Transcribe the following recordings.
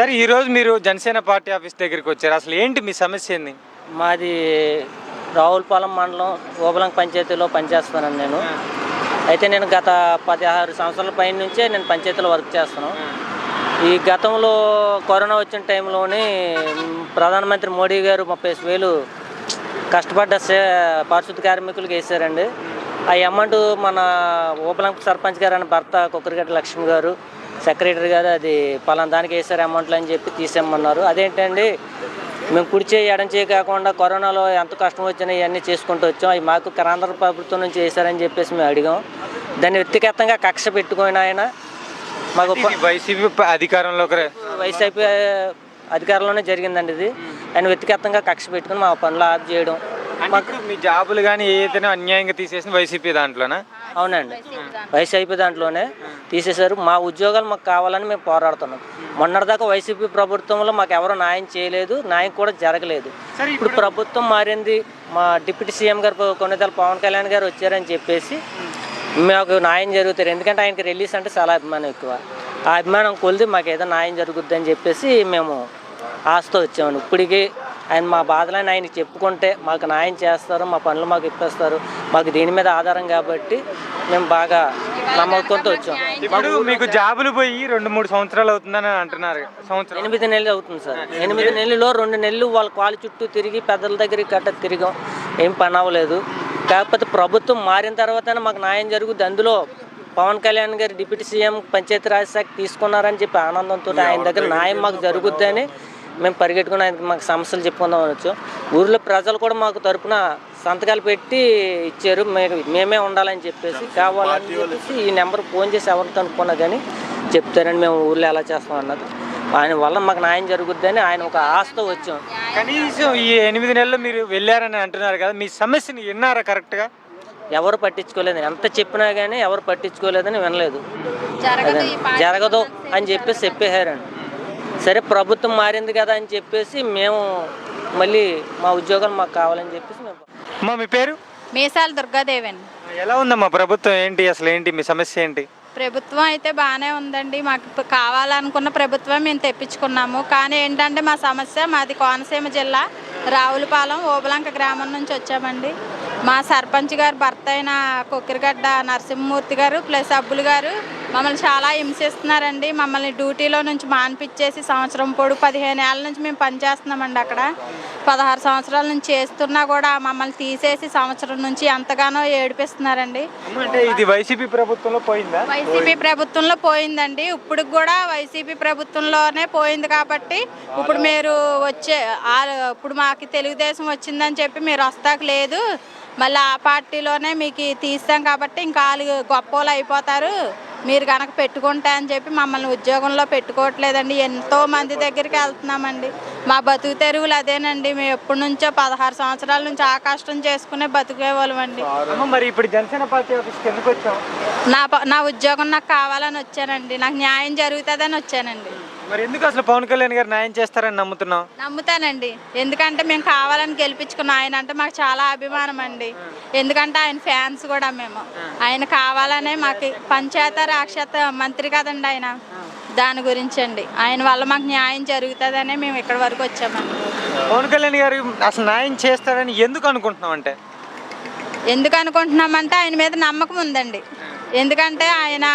సరే ఈ రోజు మీరు జనసేన పార్టీ ఆఫీస్ దగ్గరికి వచ్చారు. అసలు ఏంటి మీ సమస్య ఏంది? మాది రావులపాలెం మండలం ఓబలంక పంచాయతీలో పనిచేస్తున్నాను నేను. అయితే నేను గత పదహారు సంవత్సరాల పైన నుంచే నేను పంచాయతీలో వర్క్ చేస్తున్నాను. ఈ గతంలో కరోనా వచ్చిన టైంలోని ప్రధానమంత్రి మోడీ గారు ముప్పై వేలు కష్టపడ్డ సే- పారిశుద్ధ కార్మికులకు వేసారండి. ఆ అమౌంట్ మన ఓబలంక సర్పంచ్ గారు అని భర్త కుక్కరిగడ్డ లక్ష్మి గారు సెక్రటరీ గారు అది పలానా దానికి వేసారు అమౌంట్లు అని చెప్పి తీసేయమన్నారు. అదేంటండి మేము కుడి చేయి ఎడం చేయి కాకుండా కరోనాలో ఎంత కష్టం వచ్చినా ఇవన్నీ చేసుకుంటూ వచ్చాం. అవి మాకు కేంద్ర ప్రభుత్వం నుంచి వేశారని చెప్పేసి మేము అడిగాం. దాన్ని వ్యక్తిగతంగా కక్ష పెట్టుకొని ఆయన మాకు వైసీపీ రా- వైసీపీ అధికారంలోనే జరిగిందండి ఇది. ఆయన వ్యక్తిగతంగా కక్ష పెట్టుకుని మా పనులు ఆఫ్ చేయడం. మీ జాబులు కానీ ఏదైతే అన్యాయంగా తీసేసింది వైసీపీ దాంట్లోనా? అవునండి. వైసీపీ దాంట్లోనే తీసేశారు. మా ఉద్యోగాలు మాకు కావాలని మేము పోరాడుతున్నాం. మొన్నటిదాకా వైసీపీ ప్రభుత్వంలో మాకు ఎవరు న్యాయం చేయలేదు న్యాయం కూడా జరగలేదు. ఇప్పుడు ప్రభుత్వం మారింది. మా డిప్యూటీ సీఎం గారు కొన్నితల పవన్ కళ్యాణ్ గారు వచ్చారని చెప్పేసి మాకు న్యాయం జరుగుతారు. ఎందుకంటే ఆయనకి రిలీజ్ అంటే చాలా అభిమానం ఎక్కువ. ఆ అభిమానం కొలిది మాకు ఏదో న్యాయం జరుగుద్ది అని చెప్పేసి మేము ఆశతో వచ్చాము ఇప్పటికీ ఆయన మా బాధలని ఆయనకి చెప్పుకుంటే మాకు న్యాయం చేస్తారు మా పనులు మాకు ఇప్పేస్తారు. మాకు దీని మీద ఆధారం కాబట్టి మేము బాగా నమ్మకంతో వచ్చాం. ఇప్పుడు మీకు జాబులు పోయి రెండు మూడు సంవత్సరాలు అవుతుందని అంటున్నారు. సంవత్సరం. ఎనిమిది నెలలు అవుతుంది సార్. ఎనిమిది నెలల్లో రెండు నెలలు వాళ్ళ కాలు చుట్టూ తిరిగి పెద్దల దగ్గరికి గట్ట తిరిగాం. ఏం పని అవ్వలేదు. కాకపోతే ప్రభుత్వం మారిన తర్వాతనే మాకు న్యాయం జరుగుద్ది. అందులో పవన్ కళ్యాణ్ గారు డిప్యూటీ సీఎం పంచాయతీరాజ్ శాఖ తీసుకున్నారని చెప్పి ఆనందంతో ఆయన దగ్గర న్యాయం మాకు జరుగుద్దని మేము పరిగెట్టుకుని ఆయనకి మాకు సమస్యలు చెప్పుకుందాం అనొచ్చు ఊర్లో ప్రజలు కూడా మాకు తరపున సంతకాలు పెట్టి ఇచ్చారు. మేము మేమే ఉండాలని చెప్పేసి కావాలని చెప్పేసి ఈ నెంబర్ ఫోన్ చేసి ఎవరితో అనుకున్నా కానీ చెప్తారని మేము ఊర్లో ఎలా చేస్తాం అన్నది. ఆయన వల్ల మాకు న్యాయం జరుగుద్దని ఆయన ఒక ఆశతో వచ్చాం. కనీసం ఈ ఎనిమిది నెలలు మీరు వెళ్ళారని అంటున్నారు కదా మీ సమస్యని విన్నారా కరెక్ట్గా? ఎవరు పట్టించుకోలేదు. ఎంత చెప్పినా కానీ ఎవరు పట్టించుకోలేదని వినలేదు. జరగదు అని చెప్పేసి చెప్పేశారండి సరే ప్రభుత్వం మారింది కదా అని చెప్పేసి మేము మళ్ళీ మా ఉద్యోగాలు మాకు కావాలని చెప్పేసి మేము అమ్మా మీ పేరు? మీసాల దుర్గాదేవన్. ఎలా ఉందమ్మా ప్రభుత్వం? ఏంటి అసలు ఏంటి? మీ సమస్య ఏంటి? ప్రభుత్వం అయితే బాగానే ఉందండి. మాకు కావాలనుకున్న ప్రభుత్వం మేము తెప్పించుకున్నాము. కానీ ఏంటంటే మా సమస్య మాది కోనసీమ జిల్లా రావులపాలెం ఓబలంక గ్రామం నుంచి వచ్చామండి. మా సర్పంచ్ గారు భర్త అయిన కొక్కిరిగడ్డ నరసింహమూర్తి గారు ప్లస్ అబ్బులు గారు మమ్మల్ని చాలా హింసిస్తున్నారండి. మమ్మల్ని డ్యూటీలో నుంచి మాన్పిచ్చేసి సంవత్సరం పొడు పదిహేను ఏళ్ళ నుంచి మేము పనిచేస్తున్నామండి అక్కడ. పదహారు సంవత్సరాల నుంచి చేస్తున్నా కూడా మమ్మల్ని తీసేసి సంవత్సరం నుంచి ఎంతగానో ఏడిపిస్తున్నారండి. ఇది వైసీపీ ప్రభుత్వంలో పోయిందా? వైసీపీ ప్రభుత్వంలో పోయిందండి. ఇప్పుడు కూడా వైసీపీ ప్రభుత్వంలోనే పోయింది కాబట్టి ఇప్పుడు మీరు వచ్చే ఇప్పుడు మాకు తెలుగుదేశం వచ్చిందని చెప్పి మీరు వస్తాక లేదు. మళ్ళీ ఆ పార్టీలోనే మీకు తీస్తాం కాబట్టి ఇంకా వాళ్ళు గొప్పోళ్ళు అయిపోతారు. మీరు కనుక పెట్టుకుంటా అని చెప్పి మమ్మల్ని ఉద్యోగంలో పెట్టుకోవట్లేదండి. ఎంతో మంది దగ్గరికి వెళ్తున్నామండి. మా బతుకు తెరువులు అదేనండి. మేము ఎప్పటి నుంచో పదహారు సంవత్సరాల నుంచి ఆ కష్టం చేసుకునే బతికేవాళ్ళమండి. మరి ఇప్పుడు జనసేన పార్టీ నా నా ఉద్యోగం నాకు కావాలని వచ్చానండి. నాకు న్యాయం జరుగుతుందని వచ్చానండి. మరి ఎందుకు అసలు పవన్ కళ్యాణ్ గారు న్యాయం చేస్తారని నమ్ముతున్నాం నమ్ముతానండి. ఎందుకంటే మేము కావాలని గెలిపించుకున్న ఆయన అంటే మాకు చాలా అభిమానం అండి. ఎందుకంటే ఆయన ఫ్యాన్స్ కూడా మేము. ఆయన కావాలనే మాకు పంచాయత రాక్షత మంత్రి కదండి ఆయన. దాని గురించి అండి ఆయన వల్ల మాకు న్యాయం జరుగుతుందనే మేము ఇక్కడి వరకు వచ్చామండి. పవన్ కళ్యాణ్ గారు అసలు న్యాయం చేస్తారని ఎందుకు అనుకుంటున్నాం అంటే? ఎందుకు అనుకుంటున్నామంటే ఆయన మీద నమ్మకం ఉందండి. ఎందుకంటే ఆయన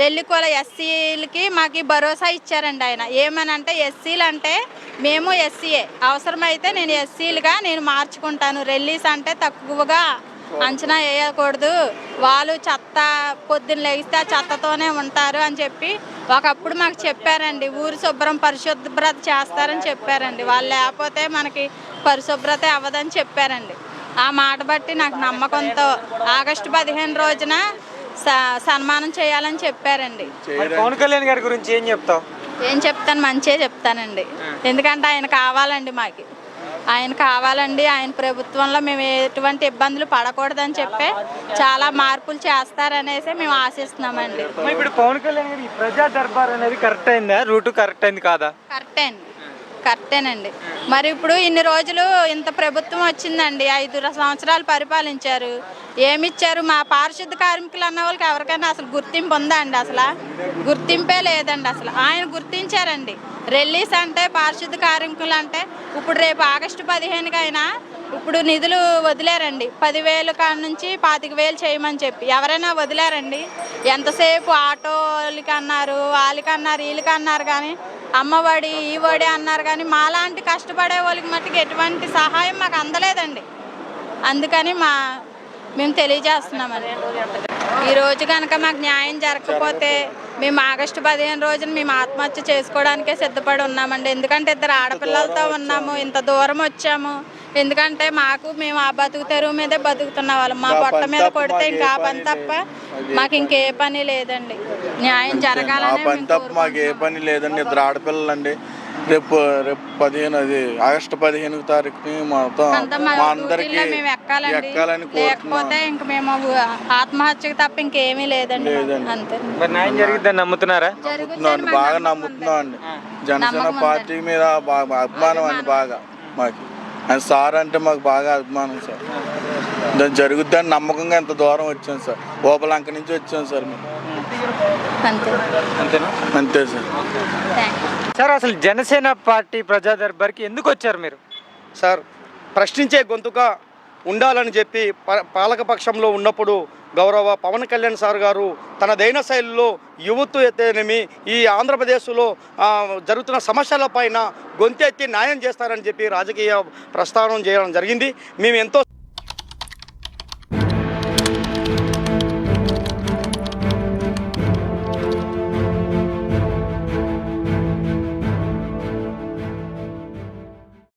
రెల్లికోల ఎస్సీలకి మాకు ఈ భరోసా ఇచ్చారండి ఆయన. ఏమనంటే ఎస్సీలు అంటే మేము ఎస్సీఏ అవసరమైతే నేను ఎస్సీలుగా నేను మార్చుకుంటాను. రెల్లీస్ అంటే తక్కువగా అంచనా వేయకూడదు. వాళ్ళు చెత్త పొద్దున్న లేగిస్తే ఆ చెత్తతోనే ఉంటారు అని చెప్పి ఒకప్పుడు మాకు చెప్పారండి. ఊరు శుభ్రం పరిశుభ్రత చేస్తారని చెప్పారండి. వాళ్ళు లేకపోతే మనకి పరిశుభ్రత అవ్వదని చెప్పారండి. ఆ మాట బట్టి నాకు నమ్మకంతో ఆగస్టు పదిహేను రోజున సన్మానం చేయాలని చెప్పారండి. మరి పవన్ కళ్యాణ్ గారి గురించి ఏం చెప్తావు? ఏం చెప్తాను మంచిగా చెప్తానండి. ఎందుకంటే ఆయన కావాలండి మాకు. ఆయన కావాలండి ఆయన ప్రభుత్వంలో మేము ఎటువంటి ఇబ్బందులు పడకూడదని చెప్పి చాలా మార్పులు చేస్తారనేసి మేము ఆశిస్తున్నామండి. ఇప్పుడు పవన్ కళ్యాణ్ గారు ప్రజా దర్బార్ అనేది కరెక్ట్ అయిందా? రూట్ కరెక్ట్ అయింది కాదా? కరెక్టే అండి. కరెక్టేనండి మరి ఇప్పుడు ఇన్ని రోజులు ఇంత ప్రభుత్వం వచ్చిందండి. ఐదు సంవత్సరాలు పరిపాలించారు. ఏమిచ్చారు? మా పారిశుద్ధ కార్మికులు అన్న వాళ్ళకి ఎవరికైనా అసలు గుర్తింపు ఉందా అండి అసలు? గుర్తింపే లేదండి అసలు. ఆయన గుర్తించారండి. రిలీజ్ అంటే పారిశుద్ధ కార్మికులు అంటే ఇప్పుడు రేపు ఆగస్టు పదిహేనుకి అయినా ఇప్పుడు నిధులు వదిలేరండి. పదివేలు కాడ నుంచి పాతిక వేలు చేయమని చెప్పి. ఎవరైనా వదిలేరండి? ఎంతసేపు ఆటోలకి అన్నారు వాళ్ళకి అన్నారు వీళ్ళకి అన్నారు కానీ అమ్మఒడి ఈ ఒడి అన్నారు కానీ మాలాంటి కష్టపడే వాళ్ళకి మట్టుకు ఎటువంటి సహాయం మాకు అందలేదండి. అందుకని మా మేము తెలియజేస్తున్నామని ఈ రోజు కనుక మాకు న్యాయం జరగకపోతే మేము ఆగస్టు పదిహేను రోజున మేము ఆత్మహత్య చేసుకోవడానికే సిద్ధపడి ఉన్నామండి. ఎందుకంటే ఇద్దరు ఆడపిల్లలతో ఉన్నాము ఇంత దూరం వచ్చాము. ఎందుకంటే మాకు మేము ఆ బతుకు తెరువు మీదే బతుకుతున్న వాళ్ళం. మా పొట్ట మీద కొడితే ఇంకా ఆ పని తప్ప మాకు ఇంకే పని లేదండి. న్యాయం జరగాలని మాకు ఏ పని లేదండి. ఇద్దరు ఆడపిల్లలండి. రేపు రేపు పదిహేను అది ఆగస్టు పదిహేను తారీఖుని మొత్తం మా అందరికి ఎక్కాలని లేకపోతే కోరుతున్నాం ఇంక మేము ఆత్మహత్యకు తప్ప ఇంకేమీ లేదండి. అంతే. మరి న్యాయం జరిగిద్దని నమ్ముతున్నారా? నమ్ముతున్నాం బాగా నమ్ముతున్నాం అండి. జనసేన పార్టీ మీద బాగా అభిమానం అండి బాగా మాకు. ఆయన సార్ అంటే మాకు బాగా అభిమానం సార్. దాని జరుగుద్దని నమ్మకంగా ఎంత దూరం వచ్చాం సార్. ఓపలంక నుంచి వచ్చాం సార్ మేము. అంతే. సార్. సార్ అసలు జనసేన పార్టీ ప్రజా దర్బార్కి ఎందుకు వచ్చారు మీరు? సార్ ప్రశ్నించే గొంతుగా ఉండాలని చెప్పి ప- పాలకపక్షంలో ఉన్నప్పుడు గౌరవ పవన్ కళ్యాణ్ సార్ గారు తనదైన శైలిలో యువత ఎత్తేనేమి ఈ ఆంధ్రప్రదేశ్లో జరుగుతున్న సమస్యల పైన గొంతెత్తి న్యాయం చేస్తారని చెప్పి రాజకీయ ప్రస్థానం చేయడం జరిగింది. మేము ఎంతో